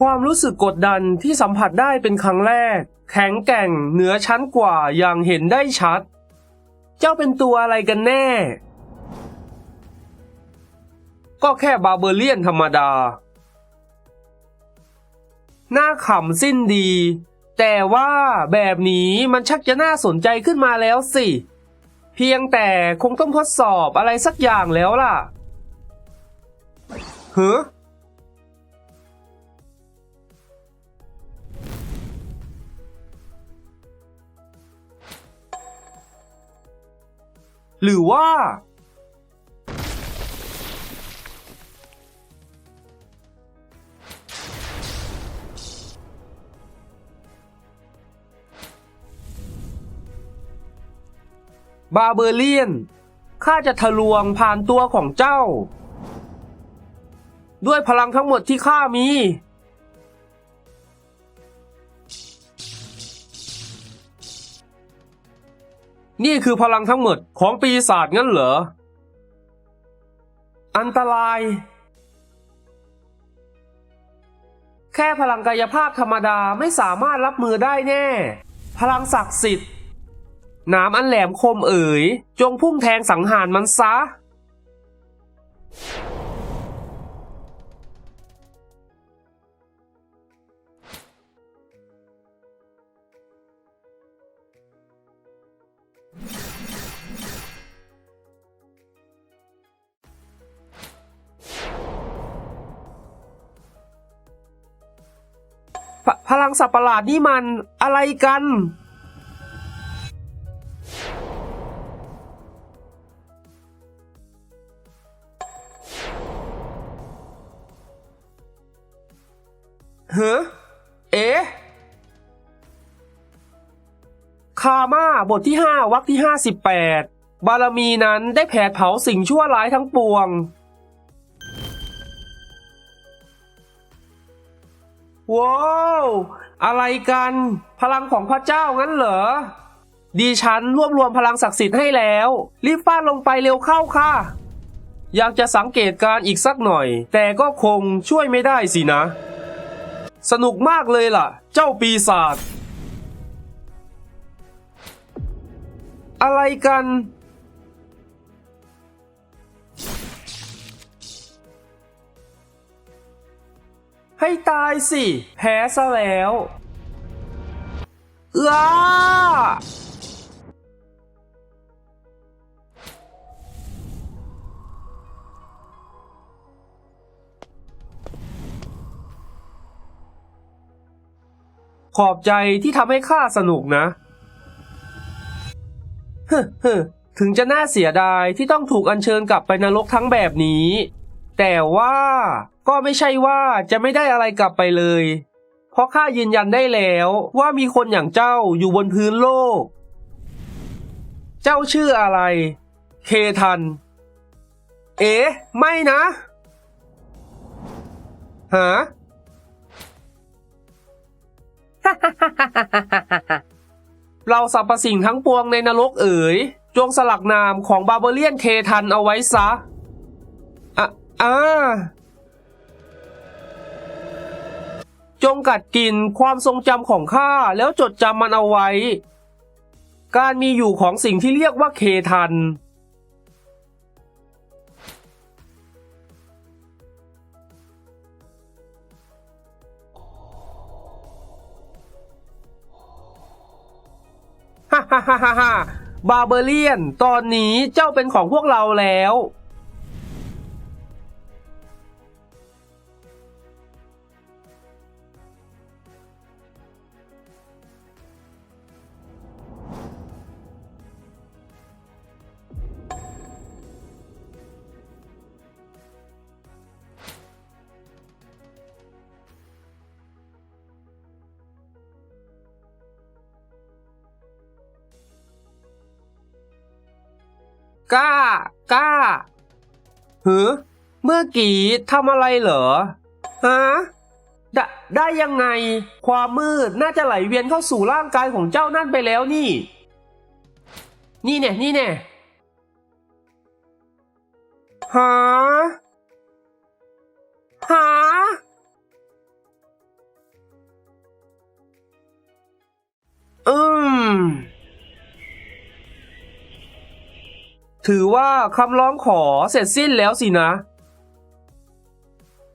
ความรู้สึกกดดันที่สัมผัสได้เป็นครั้งแรก แข็งแกร่งเหนือชั้นกว่าอย่างเห็นได้ชัด เจ้าเป็นตัวอะไรกันแน่ ก็แค่บาเบเรียนธรรมดา หน้าขำสิ้นดี แต่ว่าแบบนี้มันชักจะน่าสนใจขึ้นมาแล้วสิ เพียงแต่คงต้องทดสอบอะไรสักอย่างแล้วล่ะเฮ้อ หรือว่า บาเบอเลียน ข้าจะทะลวงผ่านตัวของเจ้า ด้วยพลังทั้งหมดที่ข้ามี นี่คือพลังทั้งหมดของปีศาจงั้นเหรอ อันตราย แค่พลังกายภาพธรรมดาไม่สามารถรับมือได้แน่ พลังศักดิ์สิทธิ์นามอันแหลมคมเอ๋ย จงพุ่งแทงสังหารมันซะ พลังสัตว์ประหลาดนี่มันอะไรกัน เฮ้อเอ๊ะคามาบทที่ 5วรรคที่ 58 บารมีนั้นได้แผดเผาสิ่งชั่วร้ายทั้งปวง ว้าวอะไรกัน พลังของพระเจ้างั้นเหรอ ดีฉันรวบรวมพลังศักดิ์สิทธิ์ให้แล้ว รีบฟาดลงไปเร็วเข้าค่ะ อยากจะสังเกตการณ์อีกสักหน่อย แต่ก็คงช่วยไม่ได้สินะ สนุกมากเลยล่ะ เจ้าปีศาจอะไรกัน ให้ตายสิ แพ้ซะแล้วเอ้าขอบใจที่ทำให้ข้าสนุกนะฮึฮึถึงจะน่าเสียดายที่ต้องถูกอัญเชิญกลับไปนรกทั้งแบบนี้ แต่ว่า ก็ไม่ใช่ว่าจะไม่ได้อะไรกลับไปเลย เพราะข้ายืนยันได้แล้วว่ามีคนอย่างเจ้าอยู่บนพื้นโลก เจ้าชื่ออะไร เคทัน เอ๊ะไม่นะฮะเราสรรพสิ่งทั้งปวงในนรกเอ๋ย จงสลักนามของบาเบเลียนเคทันเอาไว้ซะ อะอ่า งกัดกินความทรงจำของข้าแล้วจดจำมันเอาไว้ การมีอยู่ของสิ่งที่เรียกว่าเคทัน ฮ่าฮ่าฮ่าฮ่าบาเบเลียน ตอนนี้เจ้าเป็นของพวกเราแล้ว กล้ากล้าหือเมื่อกี้ทำอะไรเหรอฮะได้ได้ยังไง ความมืดน่าจะไหลเวียนเข้าสู่ร่างกายของเจ้านั่นไปแล้วนี่ นี่เนี่ยนี่เนี่ยฮะ ถือว่าคำร้องขอเสร็จสิ้นแล้วสินะ